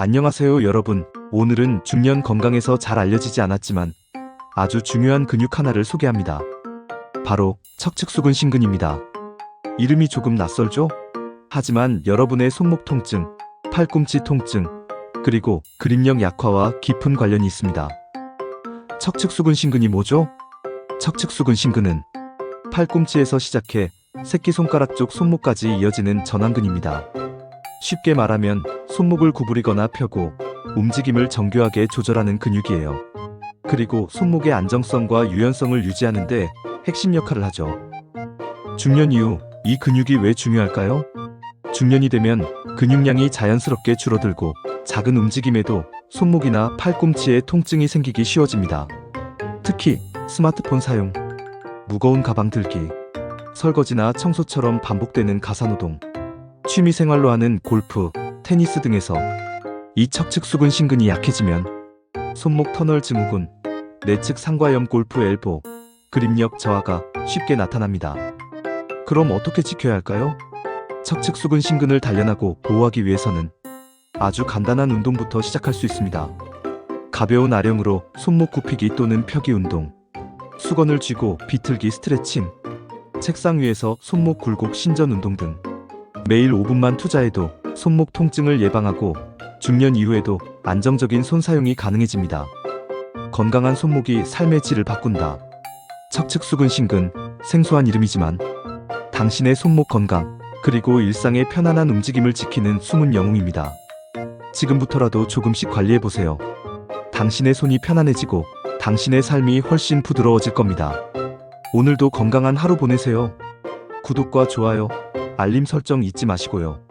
안녕하세요 여러분. 오늘은 중년 건강에서 잘 알려지지 않았지만 아주 중요한 근육 하나를 소개합니다. 바로 척측수근 신근입니다. 이름이 조금 낯설죠? 하지만 여러분의 손목 통증, 팔꿈치 통증, 그리고 그립력 약화와 깊은 관련이 있습니다. 척측수근 신근이 뭐죠? 척측수근 신근은 팔꿈치에서 시작해 새끼손가락 쪽 손목까지 이어지는 전완근입니다. 쉽게 말하면 손목을 구부리거나 펴고 움직임을 정교하게 조절하는 근육이에요. 그리고 손목의 안정성과 유연성을 유지하는데 핵심 역할을 하죠. 중년 이후 이 근육이 왜 중요할까요? 중년이 되면 근육량이 자연스럽게 줄어들고 작은 움직임에도 손목이나 팔꿈치에 통증이 생기기 쉬워집니다. 특히 스마트폰 사용, 무거운 가방 들기, 설거지나 청소처럼 반복되는 가사노동, 취미 생활로 하는 골프, 테니스 등에서 이 척측수근 신근이 약해지면 손목 터널 증후군, 내측 상과염 골프 엘보, 그립력 저하가 쉽게 나타납니다. 그럼 어떻게 지켜야 할까요? 척측수근 신근을 단련하고 보호하기 위해서는 아주 간단한 운동부터 시작할 수 있습니다. 가벼운 아령으로 손목 굽히기 또는 펴기 운동, 수건을 쥐고 비틀기 스트레칭, 책상 위에서 손목 굴곡 신전 운동 등 매일 5분만 투자해도 손목 통증을 예방하고 중년 이후에도 안정적인 손 사용이 가능해집니다. 건강한 손목이 삶의 질을 바꾼다. 척측수근 신근, 생소한 이름이지만 당신의 손목 건강, 그리고 일상의 편안한 움직임을 지키는 숨은 영웅입니다. 지금부터라도 조금씩 관리해보세요. 당신의 손이 편안해지고 당신의 삶이 훨씬 부드러워질 겁니다. 오늘도 건강한 하루 보내세요. 구독과 좋아요, 알림 설정 잊지 마시고요.